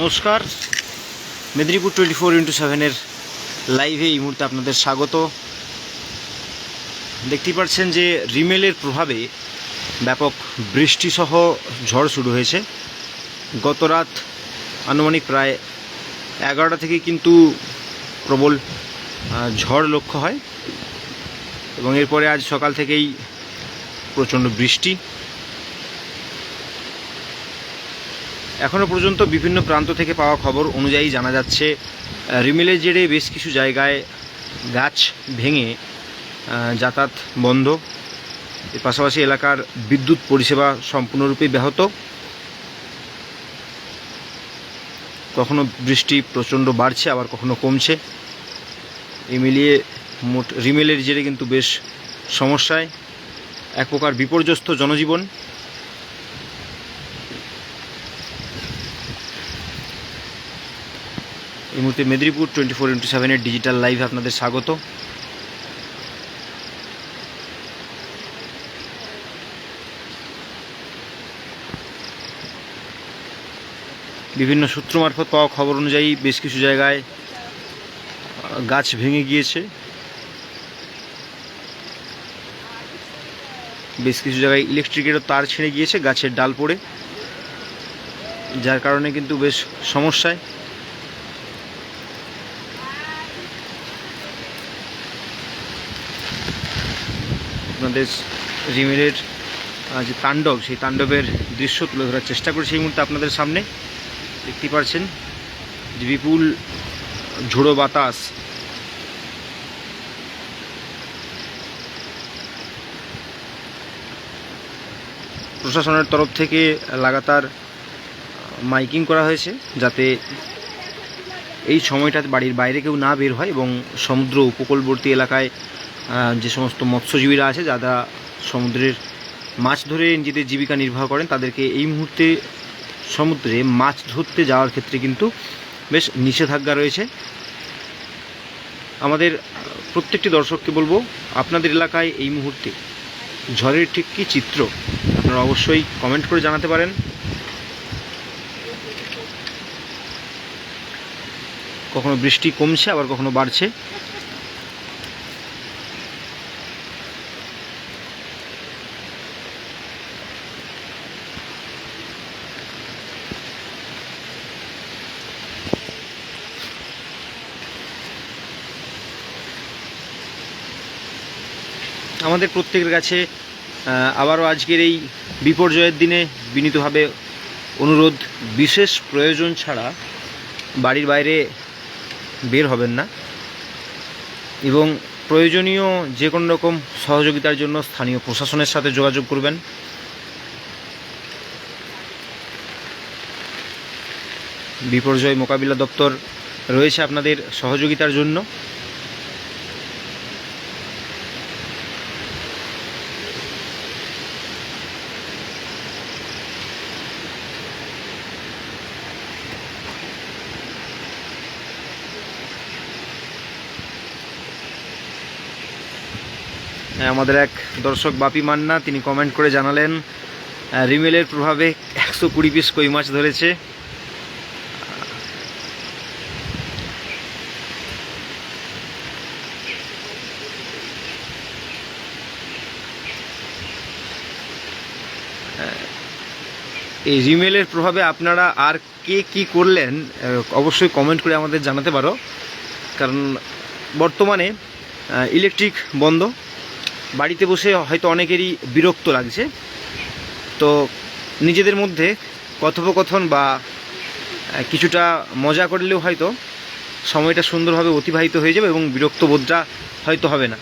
নমস্কার। Medinipur twenty four into সেভেনের লাইভে এই মুহূর্তে আপনাদের স্বাগত। দেখতেই পাচ্ছেন যে রিমেলের প্রভাবে ব্যাপক বৃষ্টিসহ ঝড় শুরু হয়েছে। গত রাত আনুমানিক প্রায় এগারোটা থেকে কিন্তু প্রবল ঝড় লক্ষ্য হয় এবং এরপরে আজ সকাল থেকেই প্রচণ্ড বৃষ্টি। এখনও পর্যন্ত বিভিন্ন প্রান্ত থেকে পাওয়া খবর অনুযায়ী জানা যাচ্ছে রিমেলের জেরে বেশ কিছু জায়গায় গাছ ভেঙে যাতায়াত বন্ধ। এর পাশাপাশি এলাকার বিদ্যুৎ পরিষেবা সম্পূর্ণরূপে ব্যাহত। কখনো বৃষ্টি প্রচণ্ড বাড়ছে, আবার কখনো কমছে। এই মিলিয়ে মোট রিমেলের জেরে কিন্তু বেশ সমস্যায়। এক প্রকার বিপর্যস্ত জনজীবন। এই মুহূর্তে মেদিনীপুর টোয়েন্টি ফোর ইন্টু সেভেনের ডিজিটাল লাইভ আপনাদের স্বাগত। বিভিন্ন সূত্র মারফত পাওয়া খবর অনুযায়ী বেশ কিছু জায়গায় গাছ ভেঙে গিয়েছে। বেশ কিছু জায়গায় ইলেকট্রিকেরও তার ছিঁড়ে গিয়েছে গাছের ডাল পড়ে, যার কারণে কিন্তু বেশ সমস্যায়। আপনাদের রিমেলের আহ, যে তাণ্ডব সেই তাণ্ডবের দৃশ্য তুলে ধরার চেষ্টা করেছি এই মুহূর্তে আপনাদের সামনে। দেখতে পাচ্ছেন যে বিপুল ঝোড়ো বাতাস। প্রশাসনের তরফ থেকে লাগাতার মাইকিং করা হয়েছে যাতে এই সময়টাতে বাড়ির বাইরে কেউ না বের হয় এবং সমুদ্র উপকূলবর্তী এলাকায় যে সমস্ত মৎস্যজীবীরা আছে, যারা সমুদ্রের মাছ ধরে নিজেদের জীবিকা নির্বাহ করেন, তাদেরকে এই মুহূর্তে সমুদ্রে মাছ ধরতে যাওয়ার ক্ষেত্রে কিন্তু বেশ নিষেধাজ্ঞা রয়েছে। আমাদের প্রত্যেকটি দর্শককে বলব, আপনাদের এলাকায় এই মুহূর্তে ঝড়ের ঠিক কী চিত্র? আপনারা অবশ্যই কমেন্ট করে জানাতে পারেন। কখনো বৃষ্টি কমছে, আবার কখনো বাড়ছে। আমাদের প্রত্যেকের কাছে আবারও আজকের এই বিপর্যয়ের দিনে বিনীতভাবে অনুরোধ, বিশেষ প্রয়োজন ছাড়া বাড়ির বাইরে বের হবেন না এবং প্রয়োজনীয় যে কোনো রকম সহযোগিতার জন্য স্থানীয় প্রশাসনের সাথে যোগাযোগ করবেন। বিপর্যয় মোকাবিলা দপ্তর রয়েছে আপনাদের সহযোগিতার জন্য। আমাদের এক দর্শক বাপি মান্না, তিনি কমেন্ট করে জানালেন রিমেলের প্রভাবে একশো কুড়ি পিস কই মাছ ধরেছে। এই রিমেলের প্রভাবে আপনারা আর কে কি করলেন অবশ্যই কমেন্ট করে আমাদের জানাতে পারো। কারণ বর্তমানে ইলেকট্রিক বন্ধ। বাড়িতে বসে হয়তো অনেকেরই বিরক্ত লাগছে। তো নিজেদের মধ্যে কথোপকথন বা কিছুটা মজা করলেও হয়তো সময়টা সুন্দরভাবে অতিবাহিত হয়ে যাবে এবং বিরক্ত বোধটা হয়তো হবে না।